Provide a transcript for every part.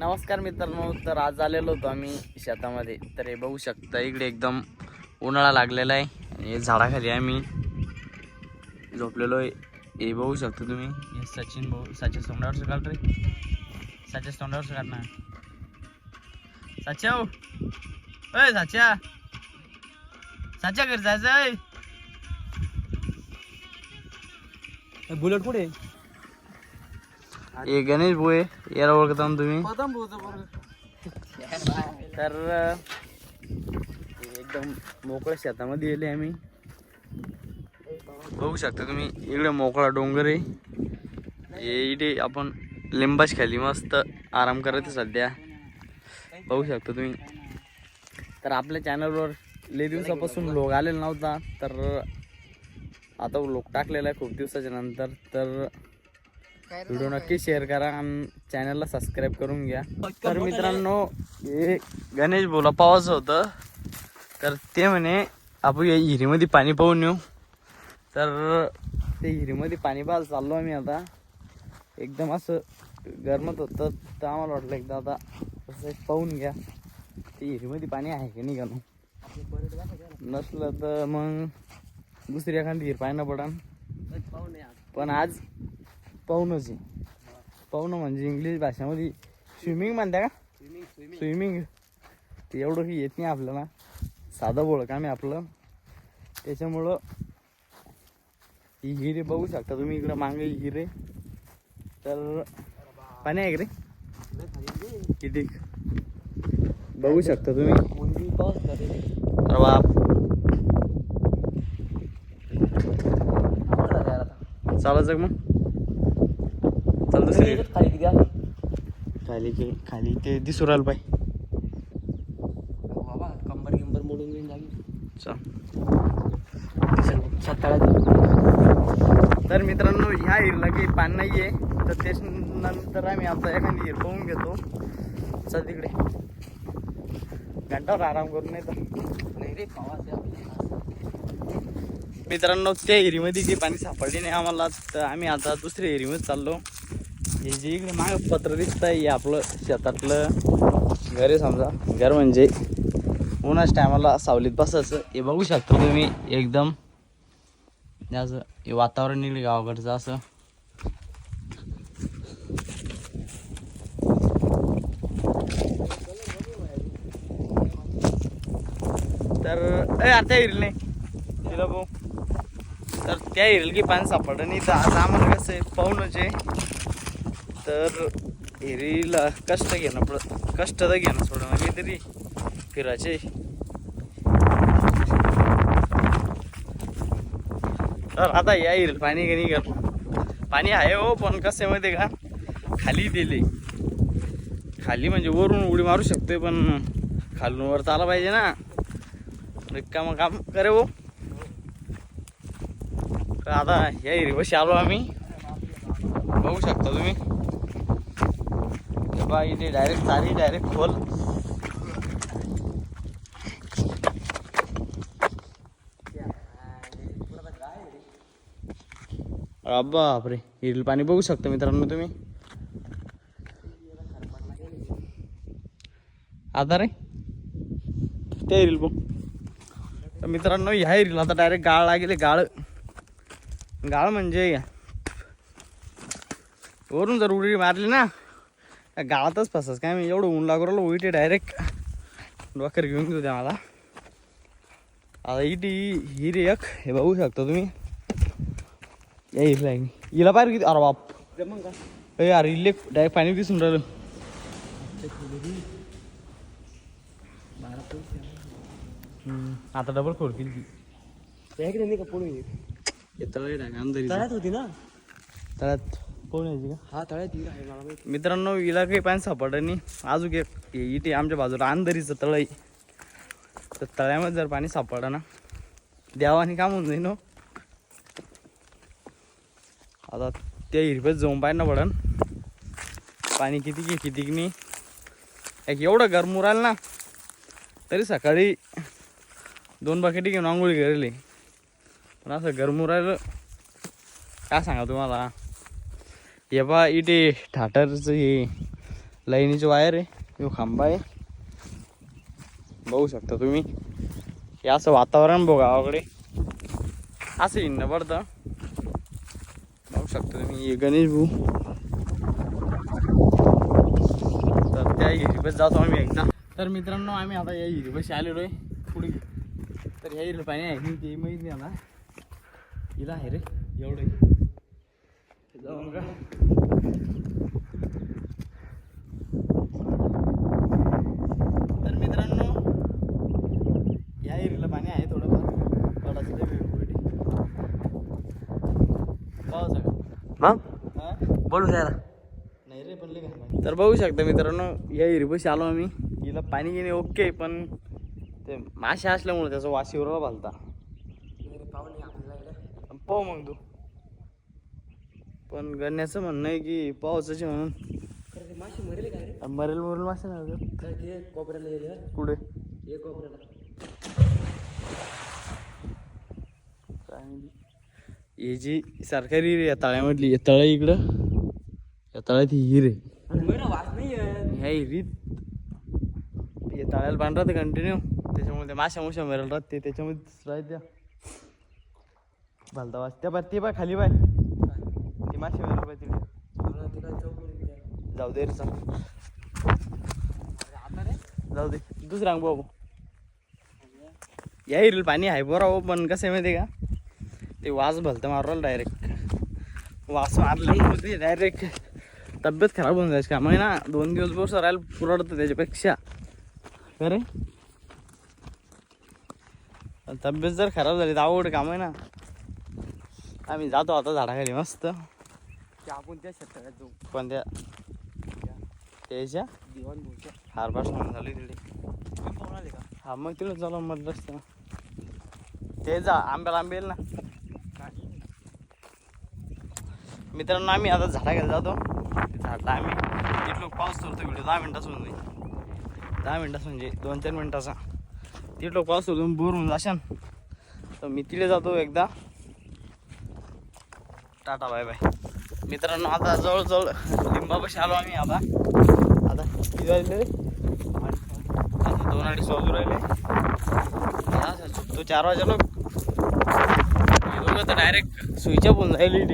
नमस्कार मित्रांनो तर आज आलेलो होतो आम्ही शेतामध्ये. तर हे बघू शकता इकडे एकदम उन्हाळा लागलेला आहे आणि हे झाडाखाली आम्ही झोपलेलो आहे. हे बघू शकतो तुम्ही. हे सचिन भाऊ सचिन तोंडावरचं काढ रे. सचिन तोंडावरचं काढ ना. साच्या हो अय साच्या साच्या घरी जायचं अय बुलेट पुढे हे गणेश आहे. याला ओळखता ना तुम्ही? तर एकदम मोकळ्या शेतामध्ये गेले आम्ही. बघू शकता तुम्ही इकडे मोकळा डोंगर आहे. इथे आपण लिंबाच खाली मस्त आराम करत आहे सध्या. बघू शकता तुम्ही. तर आपल्या चॅनलवर लई दिवसापासून लोक आलेला नव्हता तर आता लोक टाकलेला आहे खूप दिवसाच्या नंतर. तर व्हिडिओ नक्की शेअर करा आणि चॅनलला सबस्क्राईब करून घ्या. तर मित्रांनो हे गणेश बोला पावाचं होतं. तर ते म्हणे आपण या हिरीमध्ये पाणी पाहून येऊ. तर ते हिरीमध्ये पाणी पाहायला चाललो आम्ही आता. एकदम असं गरमत होतं. तर आम्हाला वाटलं एकदा आता तसं एक पाहून घ्या. ते हिरीमध्ये पाणी आहे की नाही का नसलं तर मग दुसरी एखादी हिर पाहायला पडन. पण आज पाहुणच आहे पाहुणं म्हणजे इंग्लिश भाषेमध्ये स्विमिंग म्हणता का? स्विमिंग ते एवढं काही येत नाही आपल्याला. साधं बोळ काम आहे आपलं. त्याच्यामुळं ही हिरे बघू शकता तुम्ही इकडं मागे हिरे. तर पाणी आहे का रे? किती? बघू शकता तुम्ही. अरे बाप. चालायचं का मग. चाल दुसरी खाली किती? खाली की खाली ते दिसू राहिलं पाय. बाबा कंबर गिंबर मोडून घेऊन जागी. चल. सत्ताळ्यात तर मित्रांनो ह्या हिरला काही पान नाही आहे तर त्याच्यानंतर आम्ही आता एखादी हिर पाहून घेतो. चल तिकडे. घंटावर आराम करून नाही तर. नाही रे पावाच मित्रांनो त्या हिरीमध्ये काही पाणी सापडले नाही आम्हाला तर आम्ही आता दुसऱ्या हिरीमध्ये चाललो. हे जे इकडे माग पत्र दिसत आहे हे आपलं शेतातलं. घर आहे समजा. घर म्हणजे उन्हाच टायमाला सावलीत बसायचं. हे बघू शकता तुम्ही एकदम असं हे वातावरण इकडे गावाकडचं असं. तर ए आता हिरल नाही? तिला भाऊ तर त्या हिरल की पाणी सापडलं नाही. तर आता आम्हाला कसं आहे पाहूनच आहे तर हिरीला कष्ट घेणं पड कष्ट तर घेणं सोडणं म्हणजे काहीतरी फिरायचे. तर आता या हिरल पाणी का निघाल पाणी आहे हो पण कसं आहे माहिती आहे का? खाली दिले. खाली म्हणजे वरून उडी मारू शकतोय पण खालून वर तर आला पाहिजे ना. रिक्काम काम करे हो. तर आता या हिरीपाशी आलो आम्ही. बघू शकता तुम्ही. बाबा इथे डायरेक्ट सारी डायरेक्ट खोल. बापरे हिरील पाणी बघू शकता मित्रांनो तुम्ही. आता रे ते हिरील बघ. तर मित्रांनो ह्या इरील आता डायरेक्ट गाळ लागेल गाळ. गाळ म्हणजे वरून जर उडी मारली ना गाळातच फसस काय मी? एवढं ऊन लागू राहिलो उलटे डायरेक्ट डोक्यावर घेऊन घेऊ द्या मला. आता इटी हिरी एक हे बघू शकता तुम्ही. या आहे. हिला पाहिजे किती? अरे बाप. अरे अरे इल्ले डायरेक्ट पाणी दिसून राहिलं. आता डबल खोड केली इकडे नाही का पुढे? तळ्यात तळ्यात होती ना? कोण का हा तळ्यात आहे मला माहिती मित्रांनो हिला काही पाणी सापडलं नाही. अजून एक हे इथे आमच्या बाजूला अंधरीचं तळ आहे. तर तळ्यामध्ये जर पाणी सापडलं ना देवाने काम होऊन जाईन हो. आता त्या हिरपेत जाऊन पाहिजे पडन पाणी किती की किती की नाही. एक एवढं गरम उराल ना तरी सकाळी दोन बकेटी घेऊन आंघोळी करेल पण असं गरम उरायला काय सांगा तुम्हाला? हे बा इथे ठाटरचं हे लाईनीची वायर आहे यो खांबा आहे. बघू शकता तुम्ही. हे असं वातावरण बघ गावाकडे असं हिंड पडतं. बघू शकता तुम्ही हे गणेश भाऊ. तर त्या हिरीपास जातो आम्ही एकदा. तर मित्रांनो आम्ही आता या हिरीपाशी आलेलो आहे. पुढे. तर ह्या हिरीला पाणी आहे ते माहीत नाही आला हिला आहे रे एवढं जाऊन का तर मित्रांनो या एरीला पाणी आहे थोडंफार थोडासा ते वेगवेगळे पावसा का मग? हा? बोलू नाही पाणी. तर बघू शकता मित्रांनो या हिरीपाशी आलो आम्ही. हिला पाणी घेणे ओके पण ते मासे असल्यामुळे त्याचा एवढा घालता पाहू मग तू. पण गण्याचं म्हणणं आहे की पावसाचे म्हणून. माशी मरेल मरेल मरेल मासे ना गं. काय ते कोपऱ्याला कुठे? कोपऱ्याला. ही जी सरकारी हिर या तळ्यामधली या तळ्या इकडं. या तळ्यात ही हिर. आहे नाही ह्या हिरीत. हे तळ्याला राहतं कंटिन्यू त्याच्यामुळे ते माशा मुशा मरेल राहते त्याच्यामध्ये राहत्या भलता वास. त्या पाय ते पाय खाली पाय. ती ते काय चौक नाही त्या. जाऊ दे रे जाऊ दे. दुसरा अंग बाबू. या हिरील पाणी आहे बरं हो पण कसं आहे माहिती का? ते वास भलतं मारलं डायरेक्ट वास मारल्यामुळे डायरेक्ट तब्येत खराब होऊन जायची. का ना दोन दिवस बरोबर राहायला पुरवडतं त्याच्यापेक्षा. खरे तब्येत जर खराब झाली तर आवड काम आहे ना. आम्ही जातो आता झाडाखाली मस्त. आपण त्या शेतकऱ्यात जाऊ? कोणत्या? त्याच्या? दिवाण भाऊच्या. हारबार म्हणून झाली का? हा मग तिला झालं मत रस्ता ते जा आंब्याला आंबे येईल ना. मित्रांनो आम्ही आता झाडाखाली जातो. झाडला आम्ही तिथलो पाऊस सोडतो व्हिडिओ दहा मिनिटाचा होऊन जाईल. दहा मिनिटाचा म्हणजे दोन चार मिनिटाचा. तिथलो पाऊस सोडून बोर होऊन जाशान. तर मी तिथे जातो एकदा. Tata bye bye. मित्रांनो आता जवळजवळ लिंबापाशी आलो आम्ही आता. आता किती राहिले आता दोन अडीच वाजू राहिले. तो चार वाजे लोक तर डायरेक्ट स्विच ऑफ होऊन जाईल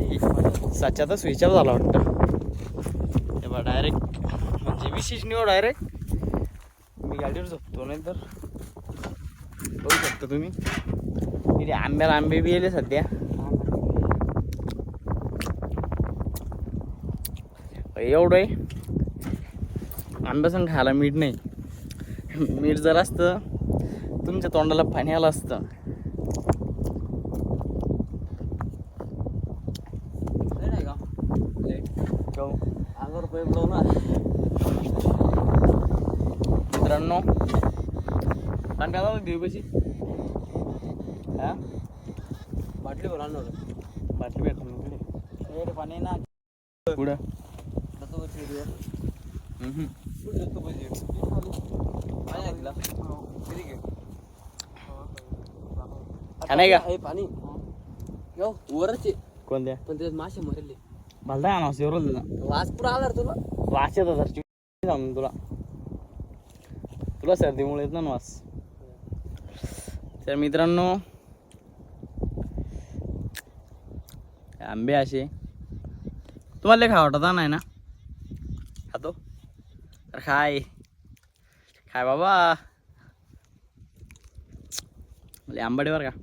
सच्चा तर स्विच ऑफ झाला वाटतं. तेव्हा डायरेक्ट म्हणजे विशेष निवड डायरेक्ट मी गाडीवर झोपतो नाही तर बघू शकता तुम्ही. इथे आंब्याला आंबे बी येले सध्या. एवढं आहे. आंब्यासन खायला मीठ नाही. मीठ जर असतं तुमच्या तोंडाला पाणी आलं असतं नाही नाही का हो. ना मित्रांनो पाणी प्याला देऊ कशी हा? बाटली भरून आणणार बाटली भेटून रे पाणी ना. पुढं. हम्म. कुठे जातो पाहिजे पाणी तिला हा, नाही का? हे पाणी. यो वरच कोणत्या? पण त्याच्यात मासे मरेल. भलता आणा एवढं तुला वास पुरा आला रे तुला? वास येत होता सांगून तुला. तुला सर्दीमुळे येत ना वास. तर मित्रांनो आंबे असे. तुम्हाला खा वाटत नाही ना? खातो. तर खाय. खाय बाबा. लय आंबाडे बरं का.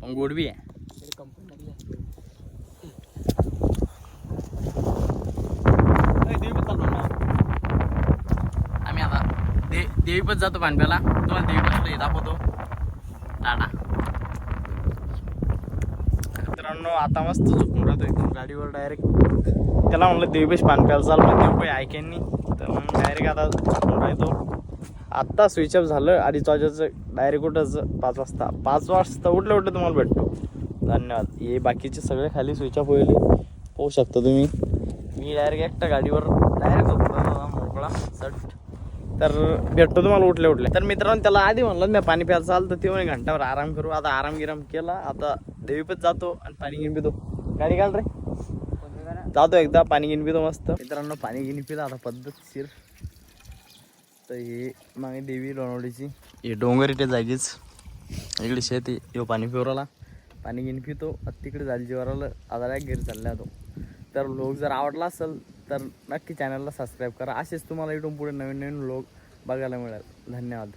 पण गोड बी आहे कंपनी लागली आम्ही आता दे देवीपत जातो पाणप्याला तुम्हाला देवीपतला हे दाखवतो. टाटा. मित्रांनो आता मस्त झोपून राहतो एकदम गाडीवर डायरेक्ट त्याला म्हणलं देवीपेश पाणप्याला चाल पण देव काही नाही. तर मग डायरेक्ट आता झोपून राहतो. आत्ता स्विच ऑफ झालं अडीच वाजेचं डायरेक्ट उठायचं पाच वाजता. पाच वाजता उठलं उठलं तुम्हाला भेटतो. धन्यवाद. हे बाकीचे सगळे खाली स्विच ऑफ होईल. पाहू शकता तुम्ही. मी डायरेक्ट एकटा गाडीवर डायरेक्ट झोपला मोकळा सट. तर भेटतो तुम्हाला उठले उठले तर मित्रांनो त्याला आधी म्हणलं मी पाणी प्यायला आलं तर ते म्हणे घंटावर आराम करू. आता आराम गिराम केला. आता देवीपत जातो आणि पाणी घेऊन पितो. गाडी काढ रे? जातो एकदा पाणी घेऊन पितो मस्त. मित्रांनो पाणी घेऊन पितो आता पद्धतशीर तर हे मागे देवी लोणावळीची. हे डोंगर इथे जागीच. इकडे शेत. आहे पाणी पिवराला. पाणी घेऊन पितो. तिकडे झाली जीवाराला. आता घरी चालला तो तर लोक जर आवडला असेल तर नक्की चॅनलला सबस्क्राईब करा. असेच तुम्हाला इथून पुढे नवीन नवीन लोक बघायला मिळेल. धन्यवाद.